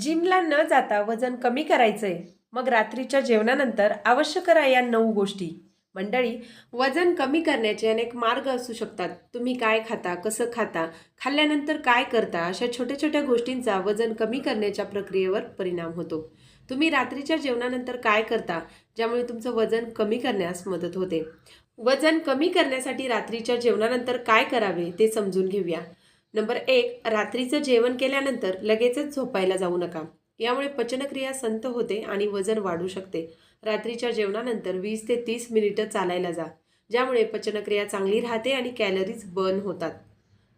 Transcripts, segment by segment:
जिमला न जाता वजन कमी करायचंय. मग रात्रीच्या जेवणानंतर अवश्य करा या नऊ गोष्टी. मंडळी वजन कमी करण्याचे अनेक मार्ग असू शकतात. तुम्ही काय खाता कसं खाता खाल्ल्यानंतर काय करता अशा छोट्या छोट्या गोष्टींचा वजन कमी करण्याच्या प्रक्रियेवर परिणाम होतो. तुम्ही रात्रीच्या जेवणानंतर काय करता ज्यामुळे तुमचं वजन कमी करण्यास मदत होते. वजन कमी करण्यासाठी रात्रीच्या जेवणानंतर काय करावे ते समजून घेऊया. नंबर एक रात्रीचं जेवण केल्यानंतर लगेचच झोपायला जाऊ नका. यामुळे पचनक्रिया संत होते आणि वजन वाढू शकते. रात्रीच्या जेवणानंतर वीस ते तीस मिनिटं चालायला जा ज्यामुळे पचनक्रिया चांगली राहते आणि कॅलरीज बर्न होतात.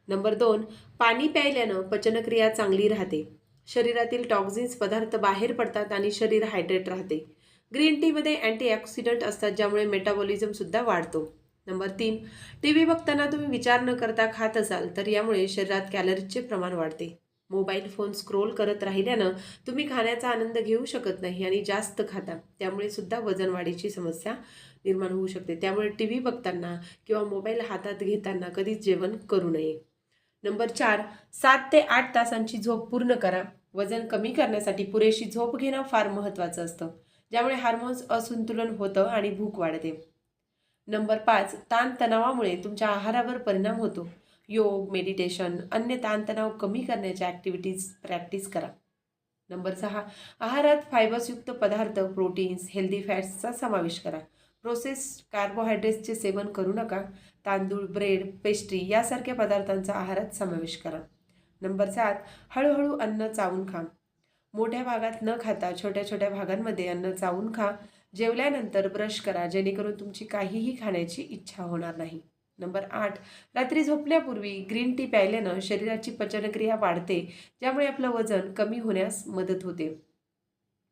नंबर दोन पाणी प्यायल्यानं पचनक्रिया चांगली राहते. शरीरातील टॉक्झिन्स पदार्थ बाहेर पडतात आणि शरीर हायड्रेट राहते. ग्रीन टीमध्ये अँटीऑक्सिडंट असतात ज्यामुळे मेटाबॉलिझमसुद्धा वाढतो. नंबर तीन टी व्ही बघताना तुम्ही विचार न करता खात असाल तर यामुळे शरीरात कॅलरीजचे प्रमाण वाढते. मोबाईल फोन स्क्रोल करत राहिल्यानं तुम्ही खाण्याचा आनंद घेऊ शकत नाही आणि जास्त खाता. त्यामुळे सुद्धा वजन वाढीची समस्या निर्माण होऊ शकते. त्यामुळे टी व्ही बघताना किंवा मोबाईल हातात घेताना कधीच जेवण करू नये. नंबर चार सात ते आठ तासांची झोप पूर्ण करा. वजन कमी करण्यासाठी पुरेशी झोप घेणं फार महत्त्वाचं असतं ज्यामुळे हार्मोन्स असंतुलन होतं आणि भूक वाढते. नंबर पाच ताणतणावामुळे तुमच्या आहारावर परिणाम होतो. योग मेडिटेशन अन्य ताणतणाव कमी करण्याच्या ॲक्टिव्हिटीज प्रॅक्टिस करा. नंबर सहा आहारात फायबर्सयुक्त पदार्थ प्रोटीन्स हेल्दी फॅट्सचा समावेश करा. प्रोसेस कार्बोहायड्रेट्सचे सेवन करू नका. तांदूळ ब्रेड पेस्ट्री यासारख्या पदार्थांचा आहारात समावेश करा. नंबर सात हळूहळू अन्न चावून खा. मोठ्या भागात न खाता छोट्या छोट्या भागांमध्ये अन्न चावून खा. जेवल्यानंतर ब्रश करा जेणेकरून तुमची काहीही खाण्याची इच्छा होणार नाही. नंबर आठ रात्री झोपण्यापूर्वी ग्रीन टी प्यायल्यानं शरीराची पचनक्रिया वाढते ज्यामुळे आपलं वजन कमी होण्यास मदत होते.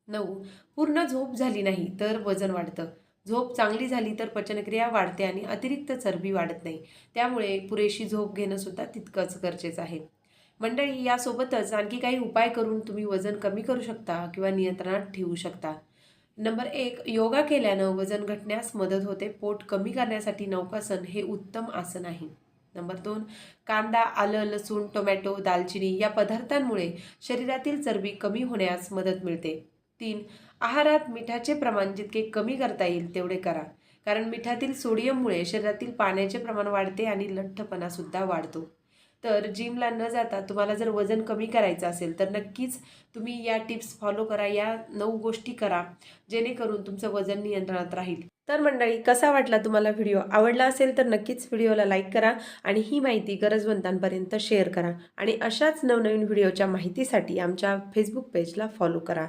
नऊ पूर्ण झोप झाली नाही तर वजन वाढतं. झोप चांगली झाली तर पचनक्रिया वाढते आणि अतिरिक्त चरबी वाढत नाही. त्यामुळे पुरेशी झोप घेणं सुद्धा तितकंच गरजेचं आहे. मंडळी यासोबतच आणखी काही उपाय करून तुम्ही वजन कमी करू शकता किंवा नियंत्रणात ठेवू शकता. नंबर एक योगा केल्यानं वजन घटण्यास मदत होते. पोट कमी करण्यासाठी नौकासन हे उत्तम आसन आहे. नंबर दोन कांदा आलं लसूण टोमॅटो दालचिनी या पदार्थांमुळे शरीरातील चरबी कमी होण्यास मदत मिळते. तीन आहारात मिठाचे प्रमाण जितके कमी करता येईल तेवढे करा. कारण मिठातील सोडियममुळे शरीरातील पाण्याचे प्रमाण वाढते आणि लठ्ठपणासुद्धा वाढतो. तर जिमला न जाता तुम्हाला जर वजन कमी करायचं असेल तर नक्कीच तुम्ही या टिप्स फॉलो करा या नऊ गोष्टी करा जेणेकरून तुमचं वजन नियंत्रणात राहील. तर मंडळी कसा वाटला तुम्हाला व्हिडिओ? आवडला असेल तर नक्कीच व्हिडिओला लाईक करा आणि ही माहिती गरजवंतांपर्यंत शेअर करा आणि अशाच नवनवीन व्हिडिओच्या माहितीसाठी आमच्या फेसबुक पेजला फॉलो करा.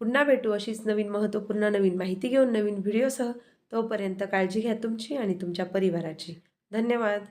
पुन्हा भेटू अशीच नवीन महत्त्वपूर्ण नवीन माहिती घेऊन नवीन व्हिडिओसह. तोपर्यंत काळजी घ्या तुमची आणि तुमच्या परिवाराची. धन्यवाद.